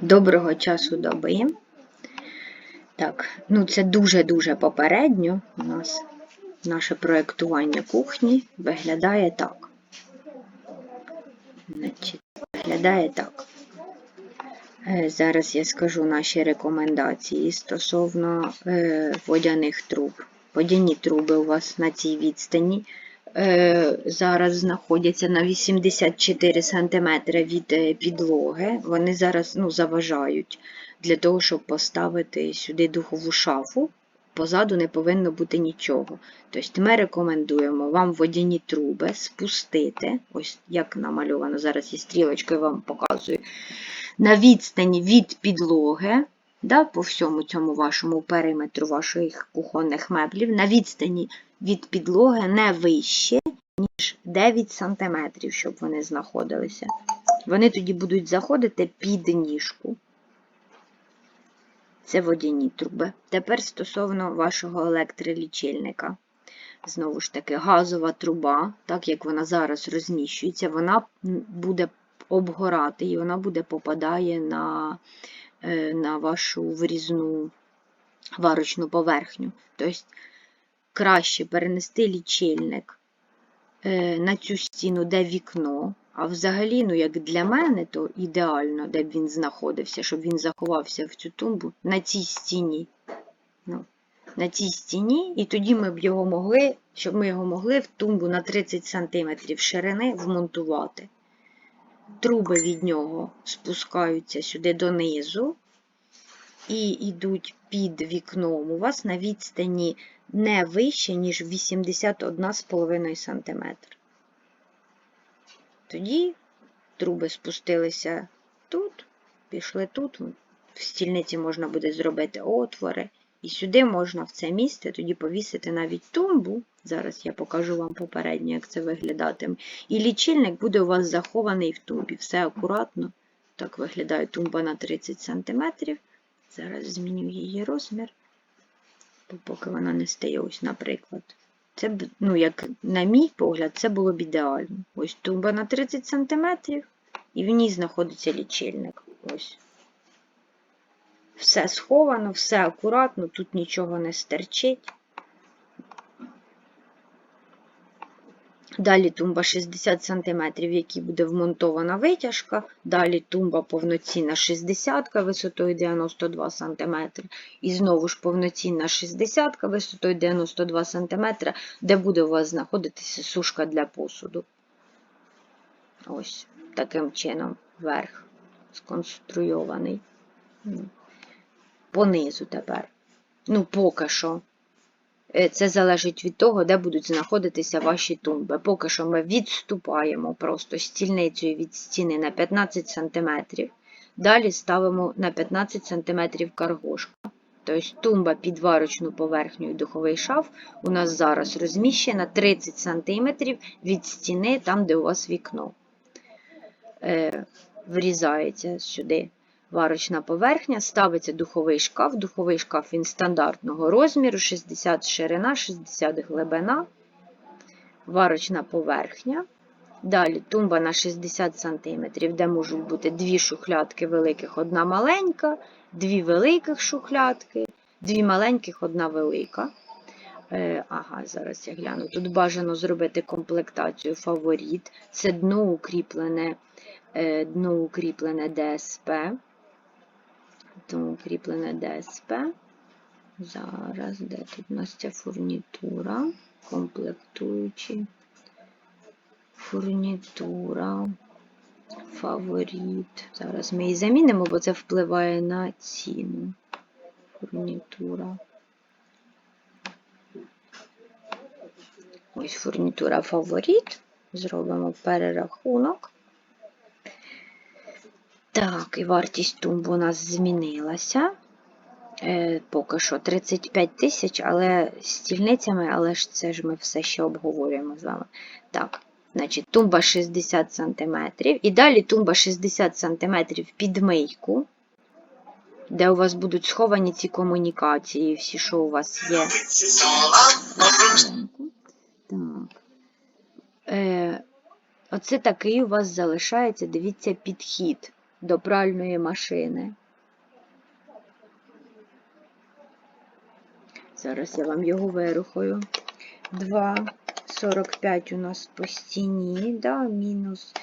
Доброго часу доби. Так, ну це дуже-дуже попередньо. У нас наше проєктування кухні виглядає так. Значить, виглядає так. Е, Зараз я скажу наші рекомендації стосовно е, водяних труб. Водяні труби у вас на цій відстані зараз знаходяться на 84 см від е, підлоги. Вони зараз ну, заважають для того, щоб поставити сюди духову шафу. Позаду не повинно бути нічого. Тобто ми рекомендуємо вам водяні труби спустити, ось як намальовано, зараз я стрілочкою вам показую, на відстані від підлоги, да, по всьому цьому вашому периметру ваших кухонних меблів, на відстані від підлоги не вище, ніж 9 см, щоб вони знаходилися. Вони тоді будуть заходити під ніжку. Це водяні труби. Тепер стосовно вашого електролічильника. Знову ж таки, газова труба, так як вона зараз розміщується, вона буде обгорати і вона буде попадає на, е, на вашу врізну варочну поверхню. Тобто краще перенести лічильник е, на цю стіну, де вікно. А взагалі, ну як для мене, то ідеально, де б він знаходився, щоб він заховався в цю тумбу на цій стіні. Ну, на цій стіні, і тоді ми б його могли, щоб ми його могли в тумбу на 30 см ширини вмонтувати. Труби від нього спускаються сюди донизу і йдуть під вікном у вас на відстані не вище, ніж 81,5 см. Тоді труби спустилися тут, пішли тут. В стільниці можна буде зробити отвори. І сюди можна в це місце тоді повісити навіть тумбу. Зараз я покажу вам попередньо, як це виглядатиме. І лічильник буде у вас захований в тумбі. Все акуратно. Так виглядає тумба на 30 см. Зараз зміню її розмір, поки вона не стає, ось, наприклад. Це б, ну, як на мій погляд, це було б ідеально. Ось тумба на 30 см, і в ній знаходиться лічильник. Ось. Все сховано, все акуратно, тут нічого не стерчить. Далі тумба 60 см, в якій буде вмонтована витяжка. Далі тумба повноцінна 60 висотою 92 см. І знову ж повноцінна 60 висотою 92 см, де буде у вас знаходитися сушка для посуду. Ось таким чином верх сконструйований. Понизу тепер. Ну, поки що. Це залежить від того, де будуть знаходитися ваші тумби. Поки що ми відступаємо просто стільницею від стіни на 15 см. Далі ставимо на 15 см каргошка. Тобто тумба під варочну поверхню і духовий шаф у нас зараз розміщена 30 см від стіни, там, де у вас вікно. Е, Врізається сюди варочна поверхня, ставиться духовий шкаф. Духовий шкаф він стандартного розміру, 60 ширина, 60 глибина, варочна поверхня. Далі тумба на 60 см, де можуть бути дві шухлядки великих, одна маленька, дві великих шухлядки, дві маленьких, одна велика. Е, ага, зараз я гляну. Тут бажано зробити комплектацію фаворит. Це дно укріплене, е, дно укріплене ДСП. Тому кріплене ДСП. Зараз, де тут у нас ця фурнітура, комплектуючі, фурнітура, фаворит. Зараз ми її замінимо, бо це впливає на ціну. Фурнітура. Ось фурнітура фаворит. Зробимо перерахунок. Так, і вартість тумб у нас змінилася. Е, Поки що 35 тисяч, але з стільницями, але ж це ж ми все ще обговорюємо з вами. Так, значить, тумба 60 см. І далі тумба 60 см під мийку, де у вас будуть сховані ці комунікації, всі, що у вас є. Так. Е, Оце такий у вас залишається, дивіться, підхід. До пральної машини. Зараз я вам його вирухаю. 2,45 у нас по стіні, да, мінус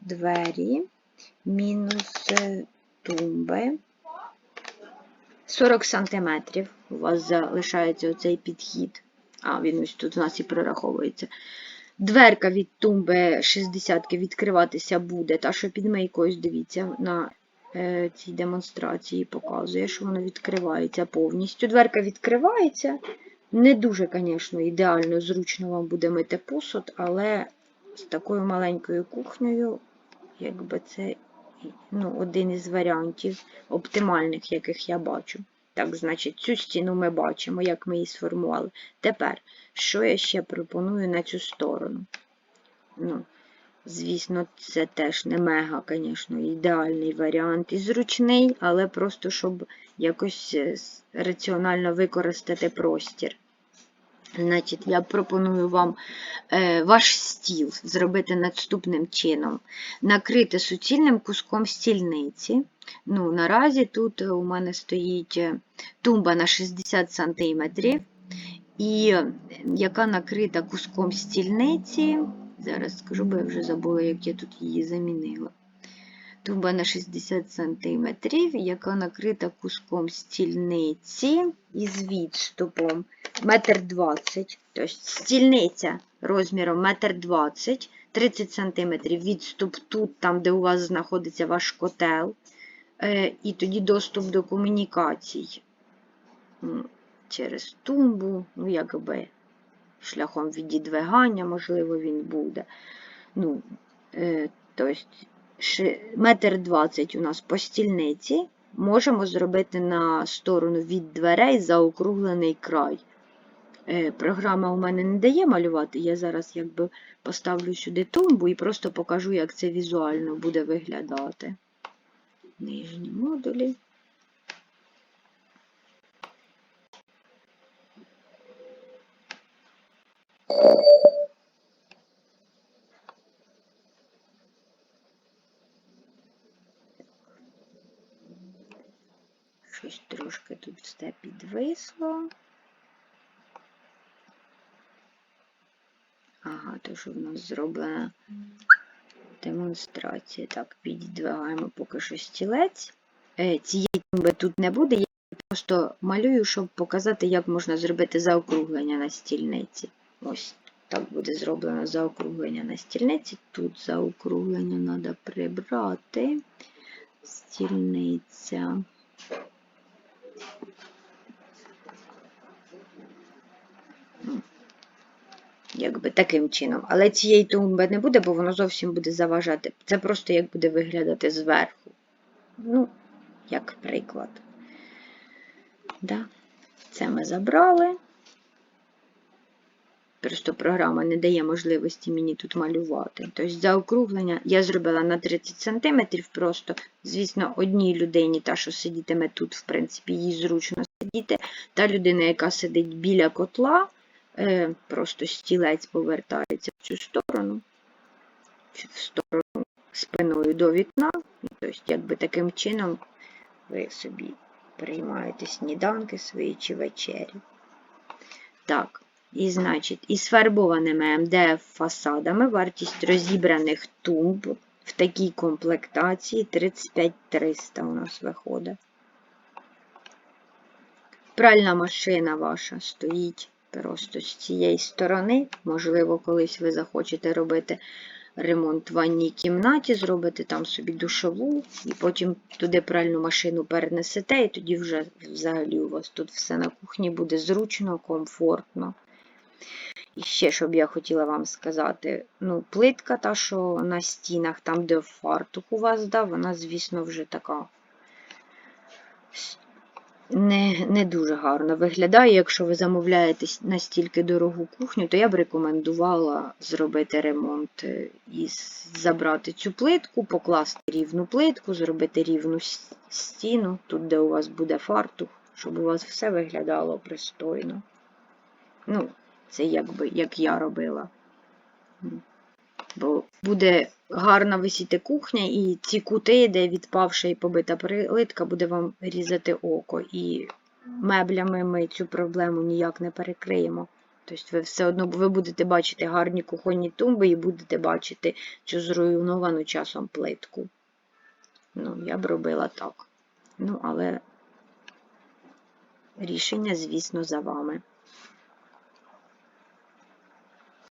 двері, мінус е, тумби. 40 сантиметрів у вас залишається оцей підхід. А, він ось тут у нас і прораховується. Дверка від тумби 60 відкриватися буде. Та, що під мийкою, дивіться, на е, цій демонстрації показує, що воно відкривається повністю. Дверка відкривається. Не дуже, звісно, ідеально зручно вам буде мити посуд, але з такою маленькою кухнею, якби це ну, один із варіантів оптимальних, яких я бачу. Так, значить, цю стіну ми бачимо, як ми її сформували. Тепер, що я ще пропоную на цю сторону? Ну, звісно, це теж не мега, звісно, ідеальний варіант і зручний, але просто щоб якось е, раціонально використати простір. Значить, я пропоную вам е, ваш стіл зробити наступним чином. Накрити суцільним куском стільниці. Ну, наразі тут у мене стоїть е, тумба на 60 см, і яка накрита куском стільниці. Зараз скажу, бо я вже забула, як я тут її замінила. Тумба на 60 см, яка накрита куском стільниці із відступом 1,20 м. Тобто стільниця розміром 1,20 м, 30 см відступ тут, там, де у вас знаходиться ваш котел. Е, І тоді доступ до комунікацій через тумбу, ну, якби шляхом відідвигання, можливо, він буде. Ну, е, тобто, метр двадцять у нас по стільниці. Можемо зробити на сторону від дверей заокруглений край. Е, Програма у мене не дає малювати. Я зараз якби поставлю сюди тумбу і просто покажу, як це візуально буде виглядати. Нижні модулі. Щось трошки тут все підвисло. Ага, то що в нас зроблена демонстрація. Так, піддвигаємо поки що стілець. Е, цієї тумби тут не буде. Я просто малюю, щоб показати, як можна зробити заокруглення на стільниці. Ось так буде зроблено заокруглення на стільниці. Тут заокруглення треба прибрати. Стільниця. Якби таким чином. Але цієї тумби не буде, бо воно зовсім буде заважати. Це просто як буде виглядати зверху. Ну, як приклад. Да. Це ми забрали. Просто програма не дає можливості мені тут малювати. Тобто заокруглення я зробила на 30 см просто. Звісно, одній людині, та, що сидітиме тут, в принципі, їй зручно сидіти. Та людина, яка сидить біля котла, просто стілець повертається в цю сторону, в сторону спиною до вікна. Тобто, якби таким чином ви собі приймаєте сніданки свої чи вечері. Так, і значить, із фарбованими МДФ фасадами вартість розібраних тумб в такій комплектації 35 300 у нас виходить. Пральна машина ваша стоїть просто з цієї сторони. Можливо, колись ви захочете робити ремонт в ванній кімнаті, зробите там собі душову, і потім туди пральну машину перенесете, і тоді вже взагалі у вас тут все на кухні буде зручно, комфортно. І ще, щоб я хотіла вам сказати, ну, плитка та, що на стінах, там, де фартух у вас, да, вона, звісно, вже така не, не дуже гарно виглядає. Якщо ви замовляєте настільки дорогу кухню, то я б рекомендувала зробити ремонт е, і забрати цю плитку, покласти рівну плитку, зробити рівну стіну, тут, де у вас буде фартух, щоб у вас все виглядало пристойно. Ну, це якби як я робила. Бо буде гарна висіти кухня, і ці кути, де відпавша і побита плитка, буде вам різати око. І меблями ми цю проблему ніяк не перекриємо. Тобто ви все одно ви будете бачити гарні кухонні тумби і будете бачити цю зруйновану часом плитку. Ну, я б робила так. Ну, але рішення, звісно, за вами.